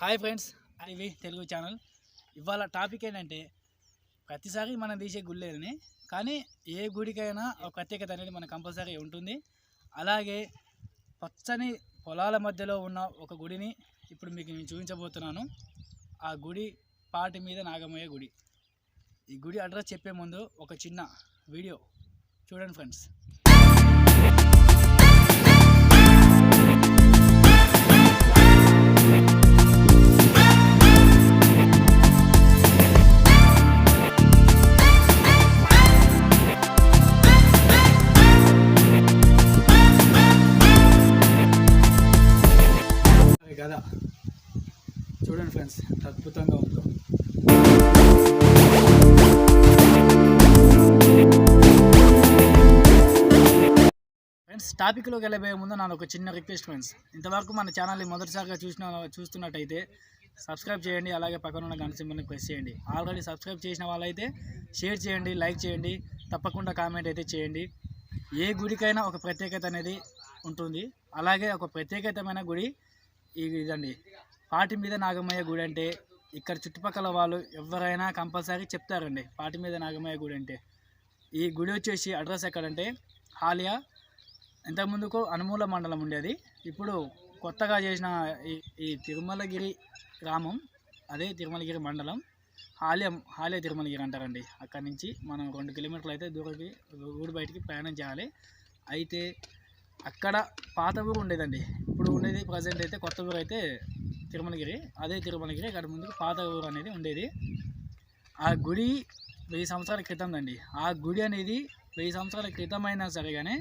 Hi friends ఇవి Telugu channel. ఇవాళ topic ఏంటంటే ప్రతిసారి మనం తీసే గుళ్ళేని కానీ ఏ గుడికైనా ఒక ప్రత్యేకత అనేది మన కంపల్సరీ ఉంటుంది. అలాగే పచ్చని పొలాల మధ్యలో ఉన్న ఒక గుడిని ఇప్పుడు మీకు నేను చూపించబోతున్నాను. ఆ గుడి పాటి మీద నాగమయ్య గుడి. ఈ గుడి అడ్రస్ చెప్పే ముందు ఒక చిన్న వీడియో. చూడండి ఫ్రెండ్స్. అది చూడండి ఫ్రెండ్స్ ఎంత అద్భుతంగా ఉందో. ఫ్రెండ్స్ టాపిక్లోకి వెళ్ళబోయే ముందు నాకు ఒక చిన్న రిక్వెస్ట్ ఫ్రెండ్స్. ఇంతవరకు మన ఛానల్ని మొదటిసారిగా చూసిన చూస్తున్నట్టయితే సబ్స్క్రైబ్ చేయండి అలాగే పక్కన ఉన్న గంట సింబల్ని ప్రెస్ చేయండి. ఆల్రెడీ సబ్స్క్రైబ్ చేసిన వాళ్ళైతే షేర్ చేయండి లైక్ చేయండి తప్పకుండా కామెంట్ అయితే చేయండి. ఏ గుడికైనా ఒక ప్రత్యేకత అనేది ఉంటుంది. అలాగే ఒక ప్రత్యేకతమైన గుడి ఇదండి. పాటి మీద నాగమయ్య గుడి అంటే ఇక్కడ చుట్టుపక్కల వాళ్ళు ఎవరైనా కంపల్సరీ చెప్తారండి. పాటి మీద నాగమయ్య గుడి అంటే. ఈ గుడి వచ్చేసి అడ్రస్ ఎక్కడంటే హాలియా ఇంతకుముందుకు అనుమూల మండలం ఉండేది. ఇప్పుడు కొత్తగా చేసిన ఈ ఈ తిరుమలగిరి గ్రామం అదే తిరుమలగిరి మండలం. హాలియం హాలియ తిరుమలగిరి అంటారండి. అక్కడి నుంచి మనం రెండు కిలోమీటర్లు అయితే దూరకి ఊరు బయటికి ప్రయాణం చేయాలి. అయితే అక్కడ పాత ఊరు ఉండేదండి. ఇప్పుడు ఉండేది ప్రజెంట్ అయితే కొత్త ఊరు అయితే తిరుమలగిరి. అదే తిరుమలగిరి అక్కడ ముందుకు పాత ఊరు అనేది ఉండేది. ఆ గుడి వెయ్యి సంవత్సరాల క్రితం అండి ఆ గుడి అనేది వెయ్యి సంవత్సరాల క్రితం అయినా సరే కానీ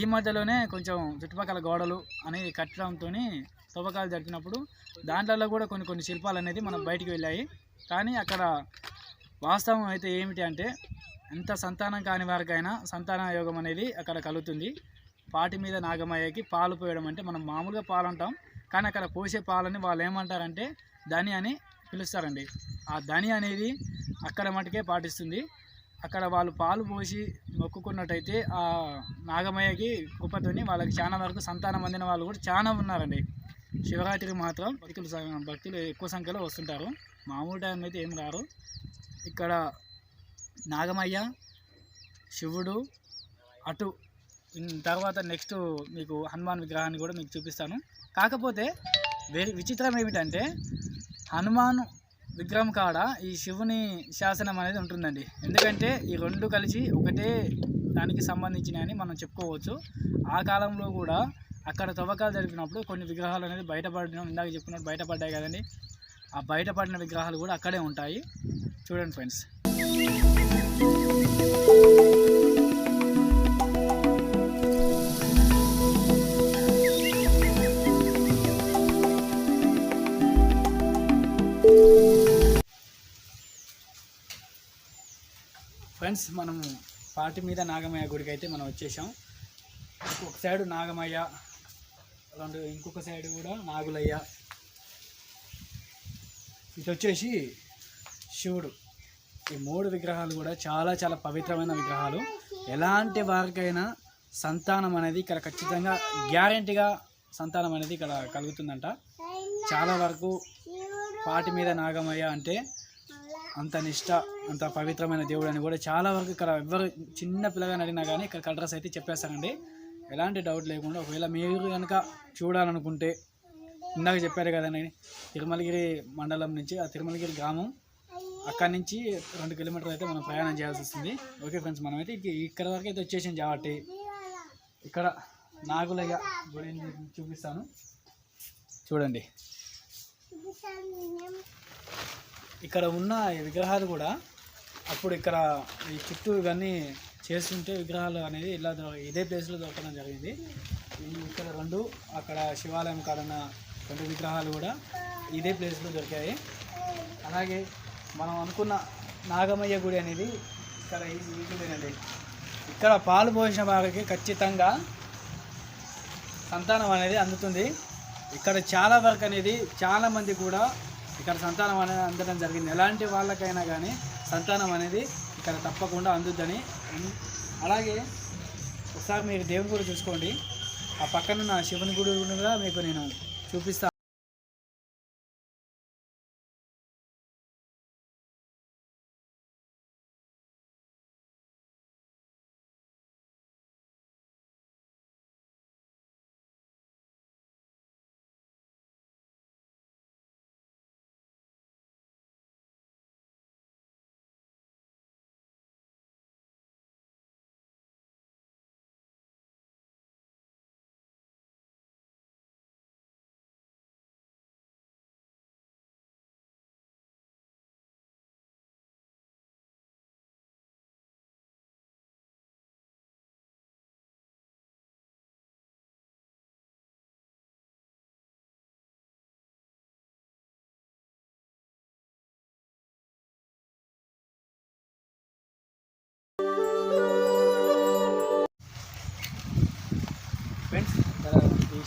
ఈ మధ్యలోనే కొంచెం చుట్టుపక్కల గోడలు అనేది కట్టడంతో తవ్వకాలు జరిపినప్పుడు దాంట్లో కూడా కొన్ని కొన్ని శిల్పాలు అనేది మనం బయటికి వెళ్ళాయి. కానీ అక్కడ వాస్తవం అయితే ఏమిటి అంటే ఎంత సంతానం కాని వారికైనా సంతాన యోగం అనేది అక్కడ కలుగుతుంది. పాటి మీద నాగమయ్యకి పాలు పోయడం అంటే మనం మామూలుగా పాలు అంటాం కానీ అక్కడ పోసే పాలని వాళ్ళు ఏమంటారంటే ధని అని పిలుస్తారండి. ఆ ధని అనేది అక్కడ మటుకే పాటిస్తుంది. అక్కడ వాళ్ళు పాలు పోసి మొక్కుకున్నట్టయితే ఆ నాగమయ్యకి కృపతోని వాళ్ళకి చాలా వరకు సంతానం అందిన వాళ్ళు కూడా చాలా ఉన్నారండి. శివరాత్రికి మాత్రం భక్తులు భక్తులు ఎక్కువ సంఖ్యలో వస్తుంటారు. మామూలు టైం అయితే ఏం రారు. ఇక్కడ నాగమయ్య శివుడు అటు తర్వాత నెక్స్ట్ మీకు హనుమాన్ విగ్రహాన్ని కూడా మీకు చూపిస్తాను. కాకపోతే వేరే విచిత్రం ఏమిటంటే హనుమాన్ విగ్రహం కాడ ఈ శివుని శాసనం అనేది ఉంటుందండి. ఎందుకంటే ఈ రెండు కలిసి ఒకటే దానికి సంబంధించినవి మనం చెప్పుకోవచ్చు. ఆ కాలంలో కూడా అక్కడ తవ్వకాలు జరిపినప్పుడు కొన్ని విగ్రహాలు అనేది బయటపడిన ఇందాక చెప్పుకున్నట్టు బయటపడ్డాయి కదండి. ఆ బయటపడిన విగ్రహాలు కూడా అక్కడే ఉంటాయి. చూడండి ఫ్రెండ్స్. ఫ్రెండ్స్ మనము పాటి మీద నాగమయ్య గుడికి అయితే మనం వచ్చేసాం. ఒక సైడు నాగమయ్య రెండు ఇంకొక సైడ్ కూడా నాగులయ్య. ఇటు వచ్చేసి శివుడు. ఈ మూడు విగ్రహాలు కూడా చాలా చాలా పవిత్రమైన విగ్రహాలు. ఎలాంటి వారికైనా సంతానం అనేది ఇక్కడ ఖచ్చితంగా గ్యారంటీగా సంతానం అనేది ఇక్కడ కలుగుతుందంట. చాలా వరకు పాటి మీద నాగమయ్య అంటే అంత నిష్ట అంత పవిత్రమైన దేవుడు అని కూడా చాలా వరకు ఇక్కడ ఎవరు చిన్న పిల్లగాని అడిగినా కానీ ఇక్కడ కలర్స్ అయితే చెప్పేస్తానండి ఎలాంటి డౌట్ లేకుండా ఒకవేళ మీరు కనుక చూడాలనుకుంటే ఇందాక చెప్పారు కదండి తిరుమలగిరి మండలం నుంచి ఆ తిరుమలగిరి గ్రామం అక్కడి నుంచి రెండు కిలోమీటర్లు అయితే మనం ప్రయాణం చేయాల్సి వస్తుంది. ఓకే ఫ్రెండ్స్ మనమైతే అయితే ఇక్కడ వరకు అయితే వచ్చేసాం కాబట్టి ఇక్కడ నాగులయ్య గుడి చూపిస్తాను. చూడండి. ఇక్కడ ఉన్న విగ్రహాలు కూడా అప్పుడు ఇక్కడ ఈ చుట్టూ ఇవన్నీ చేస్తుంటే విగ్రహాలు అనేది ఇలా ఇదే ప్లేస్లో దొరకడం జరిగింది. ఇక్కడ రెండు అక్కడ శివాలయం కాడున్న రెండు విగ్రహాలు కూడా ఇదే ప్లేస్లో దొరికాయి. అలాగే మనం అనుకున్న నాగమయ్య గుడి అనేది ఇక్కడ ఈ ఇక్కడ పాలు పోసిన వారికి ఖచ్చితంగా సంతానం అనేది అందుతుంది. ఇక్కడ చాలా వరకు అనేది చాలామంది కూడా ఇక్కడ సంతానం అనేది అందడం జరిగింది. ఎలాంటి వాళ్ళకైనా కానీ సంతానం అనేది ఇక్కడ తప్పకుండా అందుద్దని. అలాగే ఒకసారి మీరు దేవుని గుడి చూసుకోండి. ఆ పక్కన ఉన్న శివుని గుడి కూడా మీకు నేను చూపిస్తాను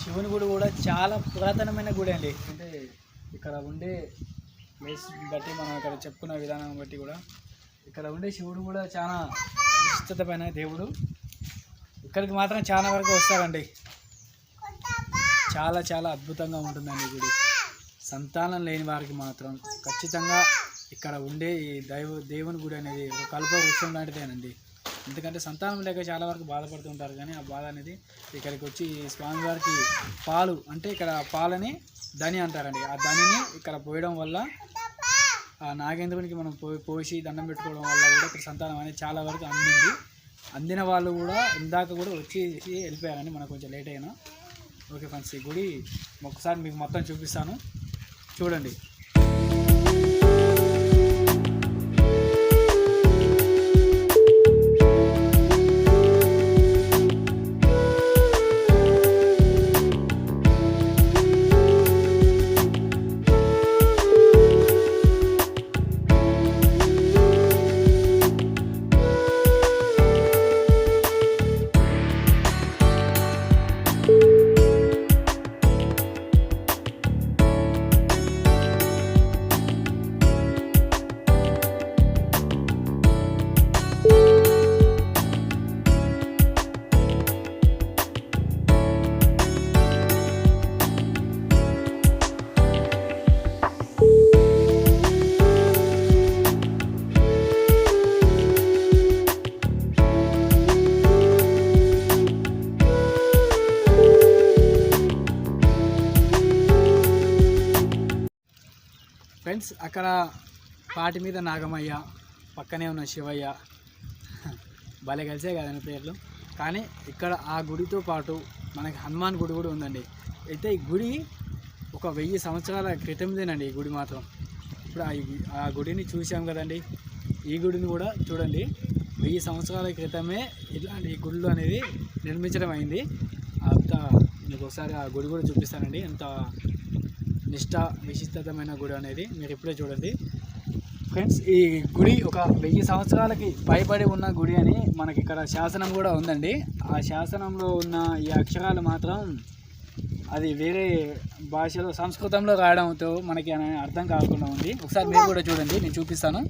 శివుని గుడి కూడా చాలా పురాతనమైన గుడి అండి. అంటే ఇక్కడ ఉండే ప్లేస్ బట్టి మనం ఇక్కడ చెప్పుకున్న విధానం బట్టి కూడా ఇక్కడ ఉండే శివుడు కూడా చాలా విస్తృతమైన దేవుడు ఇక్కడికి మాత్రం చాలా వరకు వస్తారండి చాలా చాలా అద్భుతంగా ఉంటుందండి గుడి. సంతానం లేని వారికి మాత్రం ఖచ్చితంగా ఇక్కడ ఉండే ఈ దైవ దేవుని గుడి అనేది ఒక కల్ప వృక్షం లాంటిదేనండి. ఎందుకంటే సంతానం లేక చాలా వరకు బాధపడుతుంటారు కానీ ఆ బాధ అనేది ఇక్కడికి వచ్చి స్వామివారికి పాలు అంటే ఇక్కడ పాలని ధని అంటారండి. ఆ ధనిని ఇక్కడ పోయడం వల్ల ఆ నాగేంద్రునికి మనం పో పోసి దండం పెట్టుకోవడం వల్ల కూడా ఇక్కడ సంతానం అనేది చాలా వరకు అందింది. అందిన వాళ్ళు కూడా ఇందాక కూడా వచ్చి వెళ్ళిపోయారండి మనకు కొంచెం లేట్ అయినా. ఓకే ఫ్రెండ్స్ ఈ గుడి ఒకసారి మీకు మొత్తం చూపిస్తాను. చూడండి. ఫ్రెండ్స్ అక్కడ పాటి మీద నాగమయ్య పక్కనే ఉన్న శివయ్య. భలే కలిసే కదండి పేర్లు. కానీ ఇక్కడ ఆ గుడితో పాటు మనకి హనుమాన్ గుడి కూడా ఉందండి. అయితే ఈ గుడి ఒక వెయ్యి సంవత్సరాల క్రితందేనండి ఈ గుడి మాత్రం. ఇప్పుడు ఆ గుడిని చూసాం కదండి. ఈ గుడిని కూడా చూడండి. వెయ్యి సంవత్సరాల క్రితమే ఇలాంటి గుళ్ళు అనేది నిర్మించడం అయింది. అంత మీకు ఒకసారి ఆ గుడి కూడా చూపిస్తానండి. ఎంత నిష్ట విశిష్టతమైన గుడి అనేది మీరు ఇప్పుడే చూడండి. ఫ్రెండ్స్ ఈ గుడి ఒక వెయ్యి సంవత్సరాలకి పైబడి ఉన్న గుడి అని మనకి ఇక్కడ శాసనం కూడా ఉందండి. ఆ శాసనంలో ఉన్న ఈ అక్షరాలు మాత్రం అది వేరే భాషలో సంస్కృతంలో రాయడంతో మనకి అర్థం కాకుండా ఉంది. ఒకసారి మీరు కూడా చూడండి నేను చూపిస్తాను.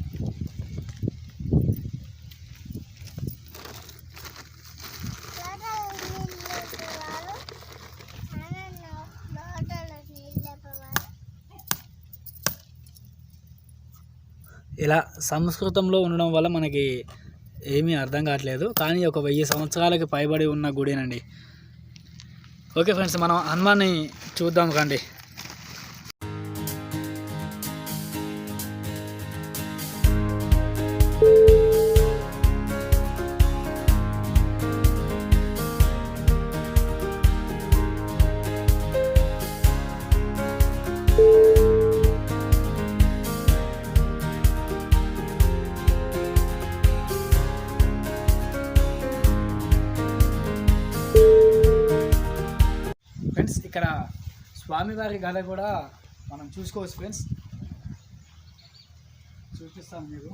ఇలా సంస్కృతంలో ఉండడం వల్ల మనకి ఏమీ అర్థం కావట్లేదు. కానీ ఒక వెయ్యి సంవత్సరాలకి పైబడి ఉన్న గుడినండి. ఓకే ఫ్రెండ్స్ మనం హనుమాన్ని చూద్దాం కండి స్వామివారి గద కూడా మనం చూసుకోవచ్చు ఫ్రెండ్స్. చూపిస్తాను మీకు.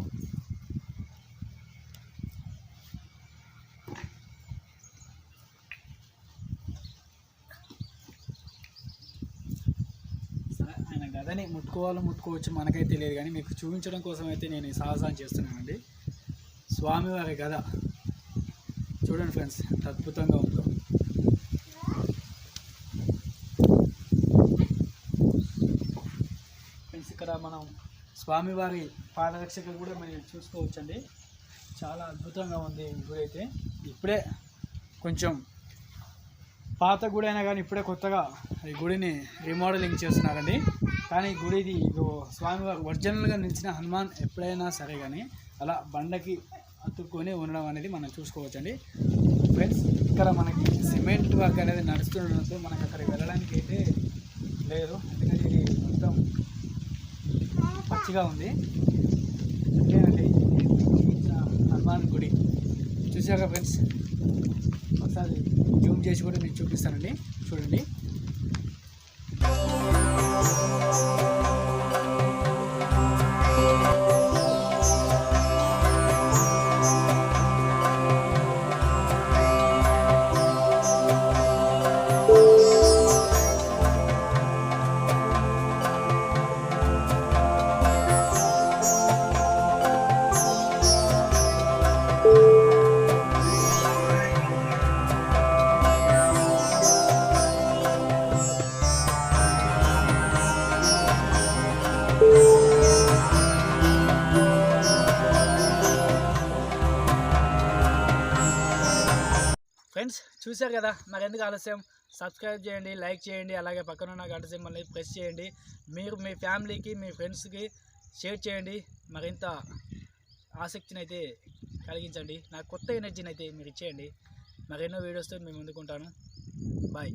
సరే, ఆయన గదని ముట్టుకోవాలో ముట్టుకోవచ్చు మనకైతే తెలియదు కానీ మీకు చూపించడం కోసం అయితే నేను ఈ సాహసాన్ని చేస్తున్నానండి. స్వామివారి గద. చూడండి ఫ్రెండ్స్ అద్భుతంగా ఉందో ఫ్రెండ్స్ ఇక్కడ మనం స్వామివారి పాదరక్షక కూడా మనం చూసుకోవచ్చండి. చాలా అద్భుతంగా ఉంది గుడి అయితే. ఇప్పుడే కొంచెం పాత గుడి అయినా కానీ ఇప్పుడే కొత్తగా ఈ గుడిని రీమోడలింగ్ చేస్తున్నారండి. కానీ గుడిది ఇగో స్వామివారి ఒరిజినల్గా నిలిచిన హనుమాన్ ఎప్పుడైనా సరే కానీ అలా బండకి అతుక్కొని ఉండడం అనేది మనం చూసుకోవచ్చండి. ఫ్రెండ్స్ ఇక్కడ మనకి సిమెంట్ వర్క్ అనేది నడుస్తుండడంతో మనకి అక్కడికి వెళ్ళడానికి అయితే లేదు. ఎందుకంటే ఇది మొత్తం పచ్చిగా ఉంది. అంతేనండి హనుమాన్ గుడి. చూసారా ఫ్రెండ్స్? ఒకసారి జూమ్ చేసి కూడా నేను చూపిస్తానండి. చూడండి. ఫ్రెండ్స్ చూశారు కదా మరి ఎందుకు ఆలస్యం? సబ్స్క్రైబ్ చేయండి లైక్ చేయండి అలాగే పక్కన ఉన్న గంట సింబల్ని ప్రెస్ చేయండి. మీరు మీ ఫ్యామిలీకి మీ ఫ్రెండ్స్కి షేర్ చేయండి. మరింత ఆసక్తిని అయితే కలిగించండి. నాకు కొత్త ఎనర్జీని అయితే మీరు ఇచ్చేయండి. మరెన్నో వీడియోస్తో మేము ముందుకుంటాను బాయ్.